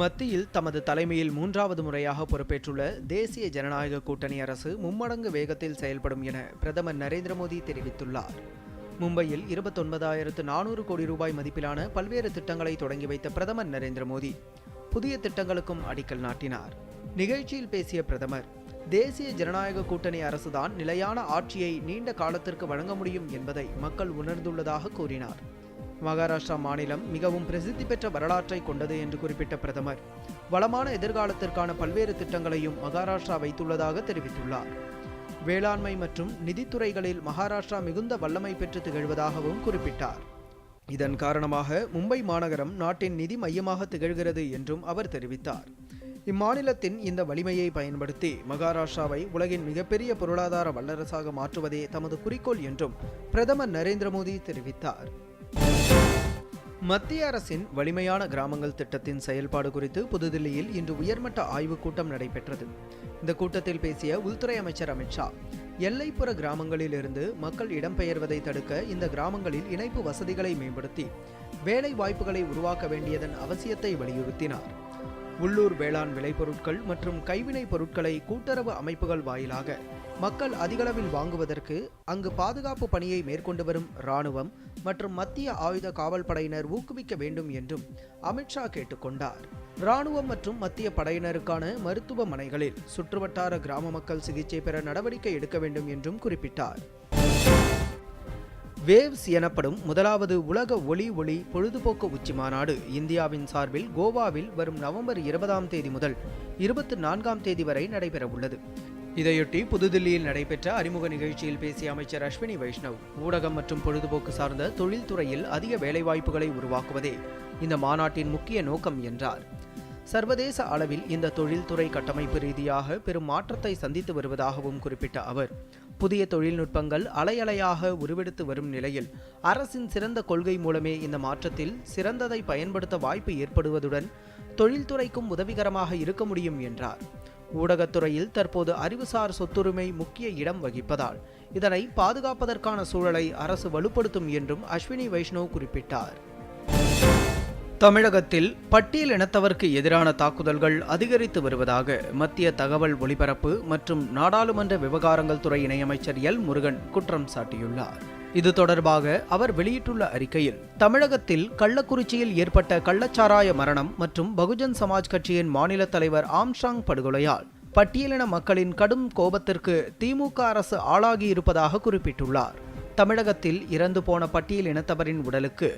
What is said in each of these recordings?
மத்தியில் தமது தலைமையில் மூன்றாவது முறையாக பொறுப்பேற்றுள்ள தேசிய ஜனநாயக கூட்டணி அரசு மும்மடங்கு வேகத்தில் செயல்படும் என பிரதமர் நரேந்திர மோடி தெரிவித்துள்ளார். மும்பையில் இருபத்தொன்பதாயிரத்து நானூறு கோடி ரூபாய் மதிப்பிலான பல்வேறு திட்டங்களை தொடங்கி வைத்த பிரதமர் நரேந்திர மோடி புதிய திட்டங்களுக்கும் அடிக்கல் நாட்டினார். நிகழ்ச்சியில் பேசிய பிரதமர் தேசிய ஜனநாயக கூட்டணி அரசுதான் நிலையான ஆட்சியை நீண்ட காலத்திற்கு வழங்க முடியும் என்பதை மக்கள் உணர்ந்துள்ளதாக கூறினார். மகாராஷ்டிரா மாநிலம் மிகவும் பிரசித்தி பெற்ற வரலாற்றை கொண்டது என்று குறிப்பிட்ட பிரதமர். வளமான எதிர்காலத்திற்கான பல்வேறு திட்டங்களையும் மகாராஷ்டிரா வைத்துள்ளதாக தெரிவித்துள்ளார். வேளாண்மை மற்றும் நிதித்துறைகளில் மகாராஷ்டிரா மிகுந்த வல்லமை பெற்று திகழ்வதாகவும் குறிப்பிட்டார். இதன் காரணமாக மும்பை மாநகரம் நாட்டின் நிதி மையமாக திகழ்கிறது என்றும் அவர் தெரிவித்தார். இம்மாநிலத்தின் இந்த வலிமையை பயன்படுத்தி மகாராஷ்டிராவை உலகின் மிகப்பெரிய பொருளாதார வல்லரசாக மாற்றுவதே தமது குறிக்கோள் என்றும் பிரதமர் நரேந்திர மோடி தெரிவித்தார். மத்திய அரசின் வலிமையான கிராமங்கள் திட்டத்தின் செயல்பாடு குறித்து புதுதில்லியில் இன்று உயர்மட்ட ஆய்வுக் கூட்டம் நடைபெற்றது. இந்த கூட்டத்தில் பேசிய உள்துறை அமைச்சர் அமித்ஷா எல்லைப்புற கிராமங்களில் இருந்து மக்கள் இடம்பெயர்வதை தடுக்க இந்த கிராமங்களில் இணைப்பு வசதிகளை மேம்படுத்தி வேலை வாய்ப்புகளை உருவாக்க வேண்டியதன் அவசியத்தை வலியுறுத்தினார். உள்ளூர் வேளாண் விளைபொருட்கள் மற்றும் கைவினைப் பொருட்களை கூட்டுறவு அமைப்புகள் வாயிலாக மக்கள் அதிகளவில் வாங்குவதற்கு அங்கு பாதுகாப்பு பணியை மேற்கொண்டு வரும் இராணுவம் மற்றும் மத்திய ஆயுத காவல் படையினர் ஊக்குவிக்க வேண்டும் என்றும் அமித்ஷா கேட்டுக்கொண்டார் இராணுவம் மற்றும் மத்திய படையினருக்கான மருத்துவமனைகளில் சுற்றுவட்டார கிராம மக்கள் சிகிச்சை பெற நடவடிக்கை எடுக்க வேண்டும் என்றும் குறிப்பிட்டார். வேவ்ஸ் எனப்படும் முதலாவது உலக ஒளி ஒளி பொழுதுபோக்கு உச்சி மாநாடு இந்தியாவின் சார்பில் கோவாவில் வரும் நவம்பர் இருபதாம் தேதி முதல் இருபத்தி நான்காம் தேதி வரை நடைபெறவுள்ளது. இதையொட்டி புதுதில்லியில் நடைபெற்ற அறிமுக நிகழ்ச்சியில் பேசிய அமைச்சர் அஸ்வினி வைஷ்ணவ் ஊடகம் மற்றும் பொழுதுபோக்கு சார்ந்த தொழில்துறையில் அதிக வேலைவாய்ப்புகளை உருவாக்குவதே இந்த மாநாட்டின் முக்கிய நோக்கம் என்றார். சர்வதேச அளவில் இந்த தொழில்துறை கட்டமைப்பு ரீதியாக பெரும் மாற்றத்தை சந்தித்து வருவதாகவும் குறிப்பிட்ட அவர் புதிய தொழில்நுட்பங்கள் அலையலையாக உருவெடுத்து வரும் நிலையில் அரசின் சிறந்த கொள்கை மூலமே இந்த மாற்றத்தில் சிறந்ததை பயன்படுத்த வாய்ப்பு ஏற்படுவதுடன் தொழில்துறைக்கும் உதவிகரமாக இருக்க முடியும் என்றார். ஊடகத்துறையில் தற்போது அறிவுசார் சொத்துரிமை முக்கிய இடம் வகிப்பதால் இதனை பாதுகாப்பதற்கான சூழலை அரசு வலுப்படுத்தும் என்றும் அஸ்வினி வைஷ்ணவ் குறிப்பிட்டார். தமிழகத்தில் பட்டியல் இனத்தவருக்கு எதிரான தாக்குதல்கள் அதிகரித்து வருவதாக மத்திய தகவல் ஒலிபரப்பு மற்றும் நாடாளுமன்ற விவகாரங்கள் துறை இணையமைச்சர் எல் முருகன் குற்றம் சாட்டியுள்ளார். இது தொடர்பாக அவர் வெளியிட்டுள்ள அறிக்கையில் தமிழகத்தில் கள்ளக்குறிச்சியில் ஏற்பட்ட கள்ளச்சாராய மரணம் மற்றும் பகுஜன் சமாஜ் கட்சியின் மாநில தலைவர் ஆம்ஷாங் படுகொலையால் பட்டியலின மக்களின் கடும் கோபத்திற்கு திமுக அரசு ஆளாகி இருப்பதாக குறிப்பிட்டுள்ளார். தமிழகத்தில் இறந்து போன பட்டியல் இனத்தவரின் உடலுக்கு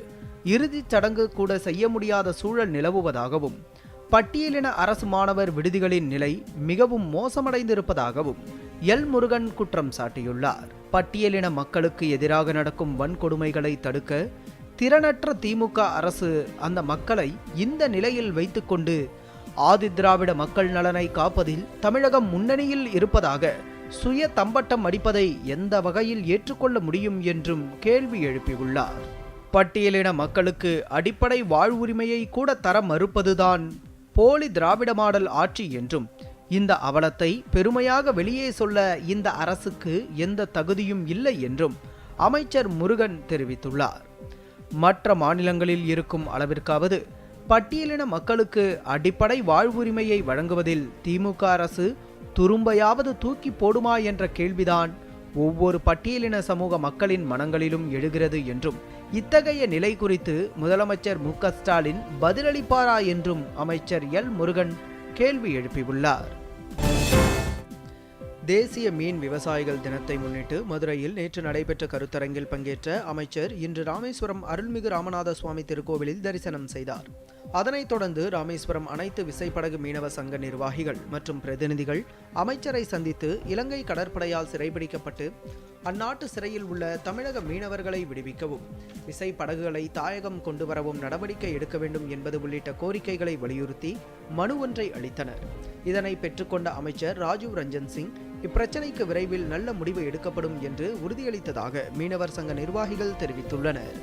இறுதிச் சடங்கு கூட செய்ய முடியாத சூழல் நிலவுவதாகவும் பட்டியலின அரசு மாணவர் விடுதிகளின் நிலை மிகவும் மோசமடைந்திருப்பதாகவும் எல் முருகன் குற்றம் சாட்டியுள்ளார். பட்டியலின மக்களுக்கு எதிராக நடக்கும் வன்கொடுமைகளை தடுக்க திறனற்ற திமுக அரசு அந்த மக்களை இந்த நிலையில் வைத்துக்கொண்டு ஆதிதிராவிட மக்கள் நலனை காப்பதில் தமிழகம் முன்னணியில் இருப்பதாக சுய தம்பட்டம் அடிப்பதை எந்த வகையில் ஏற்றுக்கொள்ள முடியும் என்றும் கேள்வி எழுப்பியுள்ளார். பட்டியலின மக்களுக்கு அடிப்படை வாழ்வுரிமையை கூட தர மறுப்பதுதான் போலி திராவிட மாடல் ஆட்சி என்றும் இந்த அவலத்தை பெருமையாக வெளியே சொல்ல இந்த அரசுக்கு எந்த தகுதியும் இல்லை என்றும் அமைச்சர் முருகன் தெரிவித்துள்ளார். மற்ற மாநிலங்களில் இருக்கும் அளவிற்காவது பட்டியலின மக்களுக்கு அடிப்படை வாழ்வுரிமையை வழங்குவதில் திமுக அரசு துரும்பையாவது தூக்கி போடுமா என்ற கேள்விதான் ஒவ்வொரு பட்டியலின சமூக மக்களின் மனங்களிலும் எழுகிறது என்றும் இத்தகைய நிலை குறித்து முதலமைச்சர் மு ஸ்டாலின் பதிலளிப்பாரா என்றும் அமைச்சர் எல் முருகன் கேள்வி எழுப்பியுள்ளார். தேசிய மீன் விவசாயிகள் தினத்தை முன்னிட்டு மதுரையில் நேற்று நடைபெற்ற கருத்தரங்கில் பங்கேற்ற அமைச்சர் இன்று ராமேஸ்வரம் அருள்மிகு ராமநாத சுவாமி திருக்கோவிலில் தரிசனம் செய்தார். அதனைத் தொடர்ந்து ராமேஸ்வரம் அனைத்து விசைப்படகு மீனவ சங்க நிர்வாகிகள் மற்றும் பிரதிநிதிகள் அமைச்சரை சந்தித்து இலங்கை கடற்படையால் சிறைபிடிக்கப்பட்டு அந்நாட்டு சிறையில் உள்ள தமிழக மீனவர்களை விடுவிக்கவும் விசைப்படகுகளை தாயகம் கொண்டு வரவும் நடவடிக்கை எடுக்க வேண்டும் என்பது உள்ளிட்ட கோரிக்கைகளை வலியுறுத்தி மனு ஒன்றை அளித்தனர். இதனை பெற்றுக்கொண்ட அமைச்சர் ராஜீவ் ரஞ்சன் சிங் இப்பிரச்சினைக்கு விரைவில் நல்ல முடிவு எடுக்கப்படும் என்று உறுதியளித்ததாக மீனவர் சங்க நிர்வாகிகள் தெரிவித்துள்ளனர்.